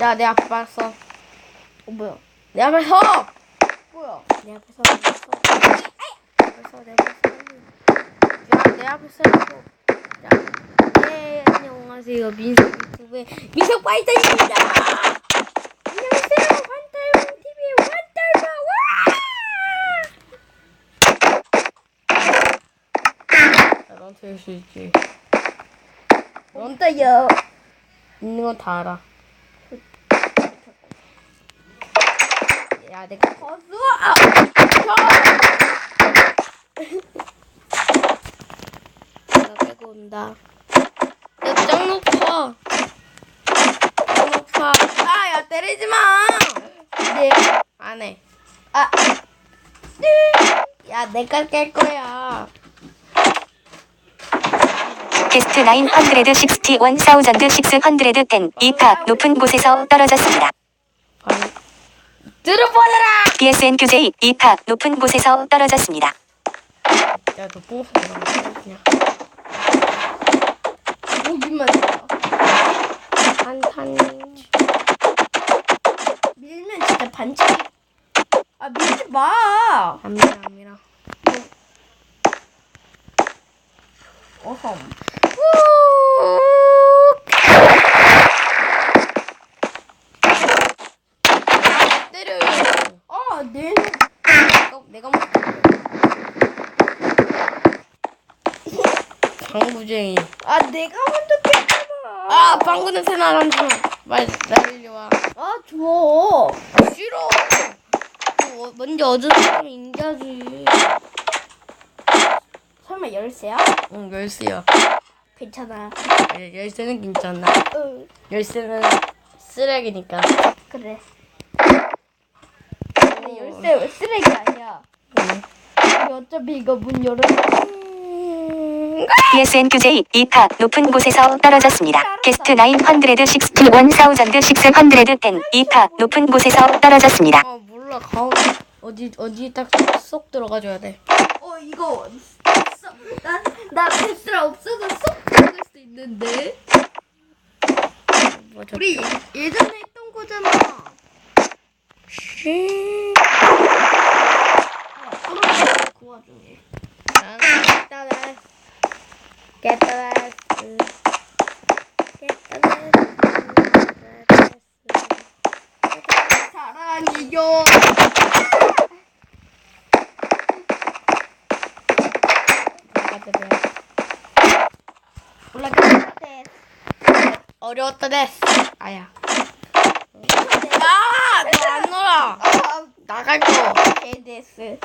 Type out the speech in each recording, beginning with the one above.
야, 내 앞에 봤어. 어 뭐야? 내 앞에 서! 뭐야? 내 앞에 서, 내 앞에 서. 내 앞에 서, 내 앞에 서. 야, 내 앞에 서. 야, 네, 안녕하세요. 민석 유튜브의 민석 파이터입니다! 안녕하세요. 환타이원 TV의 환타이원! 와! 넌될수 있지. 원따요. 있는 건 다 알아. 야, 내가 거수. 내가 빼고 온다. 야, 짱 높아. 짱 높아. 아, 야, 때리지 마. 네. 안 해. 아. 야, 내가 깰 거야. 게스트 960 1610 2파 높은 곳에서 떨어졌습니다. 들어버려라! BSN QJ 2파 높은 곳에서 떨어졌습니다. 야, 너 들어가. 그냥. 보기만 해봐. 한탄. 밀면 진짜 반칙. 아 밀지 마. 암이라, 암이라. 어험. 때려. 아 내. 내가, 내가 못 방구쟁이. 아 내가 먼저 깼잖아. 아, 방구 냄새 나란다. 말, 날려 와. 아 줘. 아, 싫어. 어, 먼저 얻은 사람이 인자지. 설마 열쇠야? 응, 열쇠야. 괜찮아. 열- 열쇠는 괜찮아. 응. 열쇠는 쓰레기니까. 그래. 근데 열쇠 쓰레기 아니야. 응. 우리 어차피 이거 문 열어. BSN QJ 2파 높은 곳에서 떨어졌습니다. 게스트 960 1610 2파 높은 곳에서 떨어졌습니다. 아, 몰라. 가운데 어디 어디 딱 쏙 들어가줘야 돼. 어 이거 나나 뱃살 없어서 쏙 들어갈 수 있는데. 맞아. 우리 예전에 했던 거잖아. 쉿. 아, 떨어졌어 그 와중에. 나는 깨달았어. 깨달았어. 깨달았어. 사랑이요. 올라가. 어려웠다 됐어. 아야. 야, 너 안 놀아. 아, 나갈 거. 데스.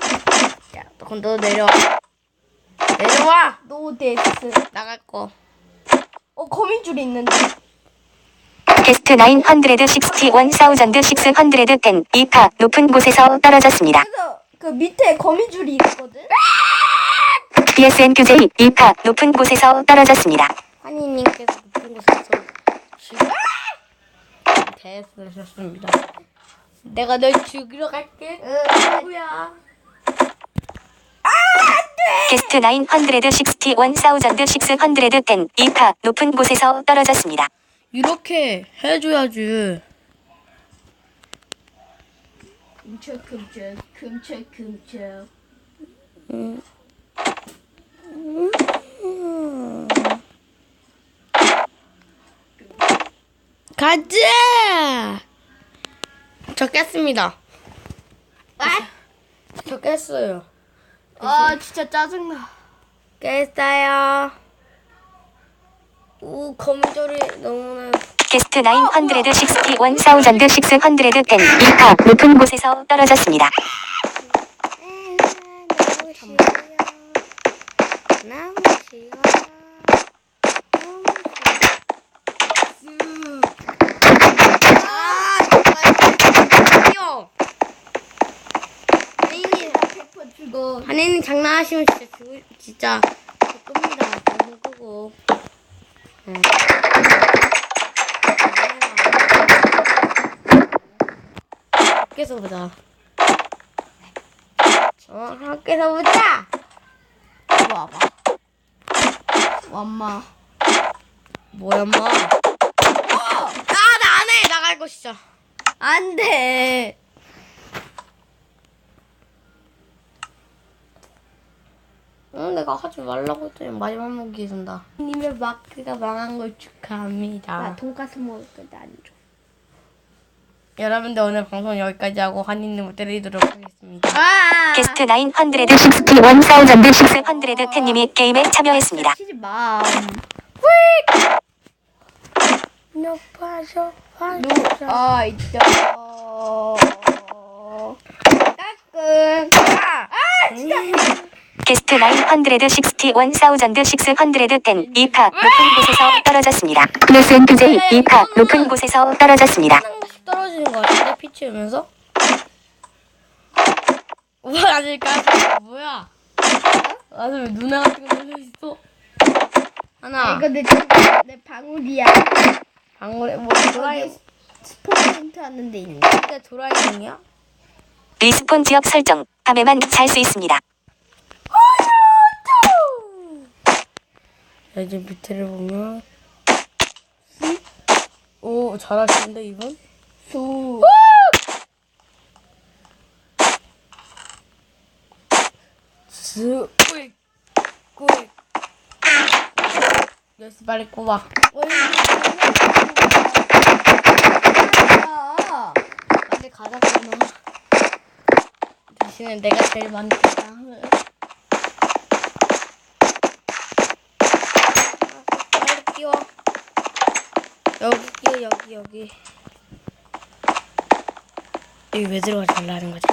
야, 너 그럼 너 내려와. 내려와. 노 데스. 나갈 거. 어 거미줄 있는데. 게스트 960 1610 2파 높은 곳에서 떨어졌습니다. 그래서 그 밑에 거미줄이 있거든. BSN QJ 2파 높은 곳에서 떨어졌습니다. 한이님께서 높은 곳에서 지금 대했으셨습니다. 내가 널 죽이러 갈게. 누구야? 게스트 960 1610 2파 높은 곳에서 떨어졌습니다. 이렇게 해줘야지. 금쳐 금쳐. 가자. 저 깼습니다. 저 깼어요. 아 진짜 짜증나. 깼어요. 우 거미줄이 너무나 게스트 960 1610 2파 높은 곳에서 떨어졌습니다. 너무 싫어. 아, 정말. 한이님, 페퍼 죽어. 한이님 장난 하시면 진짜 죽을 진짜 저 겁니다. 너무 끄고. 네. 밖에서 보자. 어, 밖에서 보자. 와봐. 엄마. 뭐야, 엄마? 아, 나 안 해. 나갈 할 것이자. 안 돼. 응, 내가 하지 말라고 했더니 마지막 먹기 준다. 님의 마크가 망한 걸 축하합니다. 나 돈가스 먹을 건데 안 줘. 여러분들 오늘 방송 여기까지 하고 한이님을 때리도록 하겠습니다. 아! 게스트 961 사우전드 610님이 게임에 참여했습니다. 치지 마. 높아져, 아, 있다. 따끔. 아! 아! 진짜. 게스트 961 사우전드 610 2파 높은 곳에서 떨어졌습니다. 플러스 DJ 2파 높은 곳에서 떨어졌습니다. 떨어지는 것 같은데 피 치우면서? 뭐 아닐까? 뭐야? 나도 왜 누나 같은 거 놀려 있어? 하나, 이거 내, 친- 내 방울이야. 방울에 뭐 도라이, 스포츠 하는 데 있는데. 진짜 도라이공이야? 리스폰 지역 설정 밤에만 잘 수 있습니다. 자, 이제 밑에를 보면 오 잘하시는데 이분? 수. 스 꾸익 꾸익. 빨리 아, 빨리 가자고 너 대신에 내가 제일 많겠다. 빨 리 끼워 여기 여기 여기 여기 왜 들어가지 말라는 거지?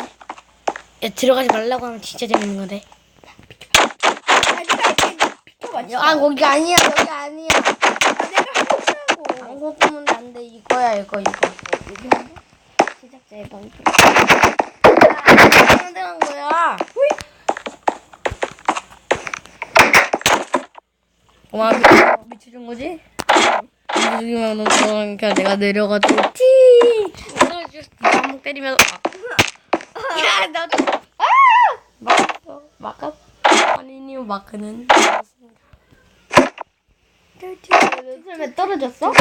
야 들어가지 말라고 하면 진짜 재밌는 건데 비켜봐. 아 거기 아니야 여기 아니야 내가 하라고. 안 안돼 이거야 이거 이거 제작자의 방송. 하면 되는 거야 와 미쳐준 거지? 미쳐주기만 너 그냥 내가 내려가지고 티 한번 때리면서 아. 야 나도 아 마크 아니니 마크는 왜 떨어졌어?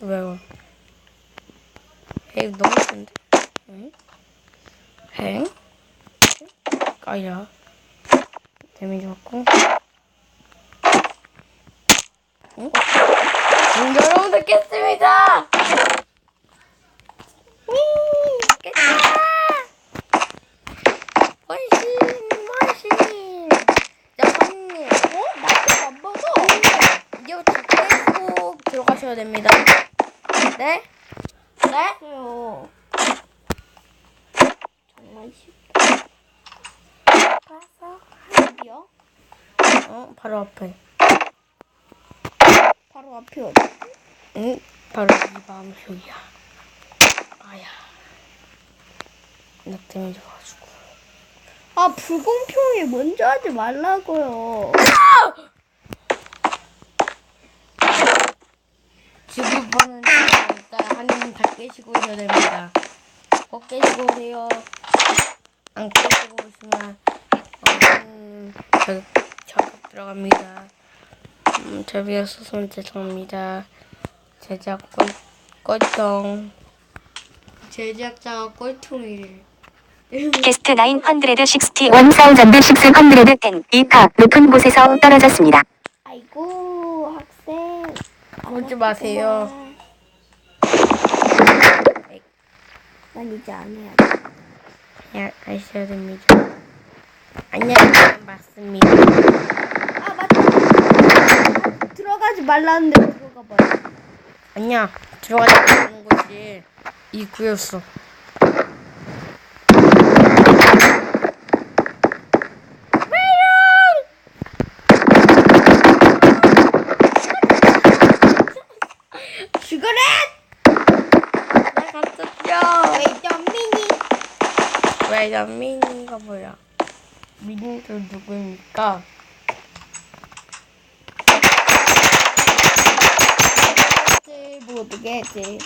왜요? 에이 너무 센데? 응? 행? 까야 데미지 받고 응? 응, 여러분들 깼습니다! 깼다! 훨씬 훨씬 자 선님 어? 나도 안 먹어. 이제부터 빼고 들어가셔야 됩니다 네? 네? 요 정말 쉽. 가서 어디요? 어 바로 앞에. 바로 앞에 어디? 응? 바로 이 마음 속이야. 아야. 나 때문에 가지고. 아 불공평해. 먼저 하지 말라고요. 지금 보는 일단 한님 다 깨시고 오셔야 됩니다. 꼭 깨시고 오세요. 안 오시면 작업 들어갑니다 음, 저비였어서 죄송합니다 제작 꼴, 꼴통 제작자가 꼴통이래 게스트 961 사우전드 610 2파 높은 곳에서 떨어졌습니다. 아이고 학생. 오지 마세요 난 이제 안 해야 돼. 그냥 가셔야 됩니다 안녕히 맞습니다 아 맞다. 들어가지 말라는데 왜 들어가 버려. 아니야 들어가지 않는 곳이 이 구였어 죽어라! 나 갔었죠 왜 점민이? 왜 연민이가 뭐야 민이도 누구입니까 모르겠지.